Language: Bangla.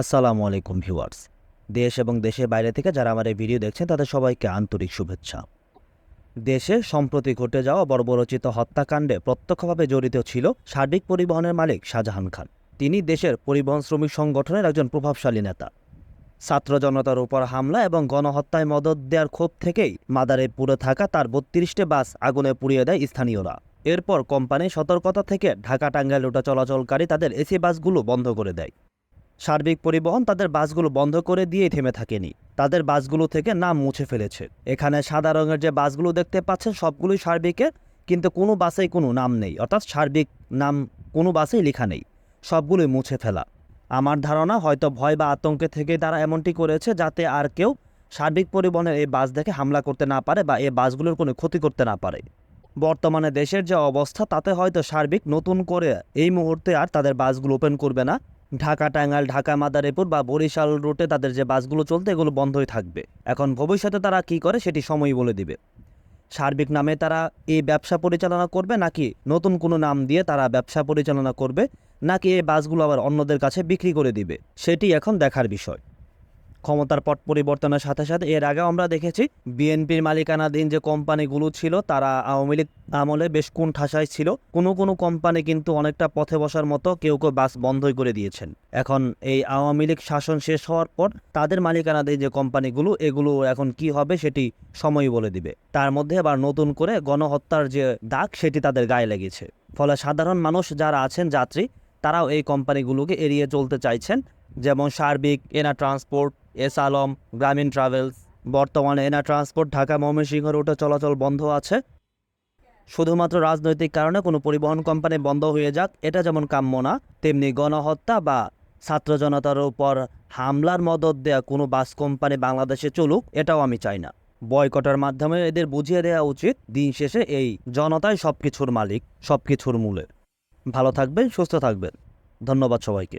আসসালামু আলাইকুম ভিউয়ার্স। দেশ এবং দেশের বাইরে থেকে যারা আমার এই ভিডিও দেখছেন, তাদের সবাইকে আন্তরিক শুভেচ্ছা। দেশে সম্প্রতি ঘটে যাওয়া বর্বরচিত হত্যাকাণ্ডে প্রত্যক্ষভাবে জড়িত ছিল সার্বিক পরিবহনের মালিক শাহজাহান খান। তিনি দেশের পরিবহন শ্রমিক সংগঠনের একজন প্রভাবশালী নেতা। ছাত্র জনতার উপর হামলা এবং গণহত্যায় মদত দেওয়ার ক্ষোভ থেকেই মাদারে পুড়ে থাকা তার বত্রিশটি বাস আগুনে পুড়িয়ে দেয় স্থানীয়রা। এরপর কোম্পানি সতর্কতা থেকে ঢাকা টাঙ্গাইল রুটা চলাচলকারী তাদের এসি বাসগুলো বন্ধ করে দেয়। সার্বিক পরিবহন তাদের বাসগুলো বন্ধ করে দিয়েই থেমে থাকেনি। তাদের বাসগুলো থেকে নাম মুছে ফেলেছে। এখানে সাদা রঙের যে বাসগুলো দেখতে পাচ্ছেন, সবগুলোই সার্বিকের, কিন্তু কোনো বাসেই কোনো নাম নেই। অর্থাৎ সার্বিক নাম কোনো বাসেই লেখা নেই। সবগুলোই মুছে ফেলা। আমার ধারণা, হয়তো ভয় বা আতঙ্কে থেকে তারা এমনটি করেছে যাতে আর কেউ সার্বিক পরিবহনের এই বাস দেখে হামলা করতে না পারে বা এই বাসগুলোর কোনো ক্ষতি করতে না পারে। বর্তমানে দেশের যে অবস্থা, তাতে হয়তো সার্বিক নতুন করে এই মুহূর্তে আর তাদের বাসগুলো ওপেন করবে না। ঢাকা টাঙ্গাইল, ঢাকা মাদারীপুর বা বরিশাল রুটে তাদের যে বাসগুলো চলতে, এগুলো বন্ধই থাকবে। এখন ভবিষ্যতে তারা কি করে সেটি সময় বলে দিবে। সার্বিক নামে তারা এই ব্যবসা পরিচালনা করবে নাকি নতুন কোনো নাম দিয়ে তারা ব্যবসা পরিচালনা করবে, নাকি এই বাসগুলো আবার অন্যদের কাছে বিক্রি করে দিবে, সেটি এখন দেখার বিষয়। ক্ষমতার পট পরিবর্তনের সাথে সাথে এর আগে আমরা দেখেছি বিএনপির মালিকানাধীন যে কোম্পানিগুলো ছিল, তারা আওয়ামী লীগ আমলে বেশ কোন ঠাসায় ছিল। কোনো কোনো কোম্পানি কিন্তু অনেকটা পথে বসার মতো কেউ কেউ বাস বন্ধই করে দিয়েছেন। এখন এই আওয়ামী লীগ শাসন শেষ হওয়ার পর তাদের মালিকানাধীন যে কোম্পানিগুলো, এগুলো এখন কি হবে সেটি সময় বলে দিবে। তার মধ্যে আবার নতুন করে গণহত্যার যে দাগ, সেটি তাদের গায়ে লেগেছে। ফলে সাধারণ মানুষ যারা আছেন, যাত্রী, তারাও এই কোম্পানিগুলোকে এড়িয়ে চলতে চাইছেন। যেমন সার্বিক এনা ট্রান্সপোর্ট এস আলম গ্রামীণ ট্রাভেলস, বর্তমানে এনা ট্রান্সপোর্ট, ঢাকা, ময়মনসিংহ রুটে চলাচল বন্ধ আছে। শুধুমাত্র রাজনৈতিক কারণে কোনো পরিবহন কোম্পানি বন্ধ হয়ে যাক, এটা যেমন কাম্য না, তেমনি গণহত্যা বা ছাত্র জনতার উপর হামলার মদত দেয়া কোনো বাস কোম্পানি বাংলাদেশে চলুক, এটাও আমি চাই না। বয়কটের মাধ্যমে এদের বুঝিয়ে দেওয়া উচিত, দিন শেষে এই জনতাই সব কিছুর মালিক সব কিছুর মূলে। ভালো থাকবেন, সুস্থ থাকবেন। ধন্যবাদ সবাইকে।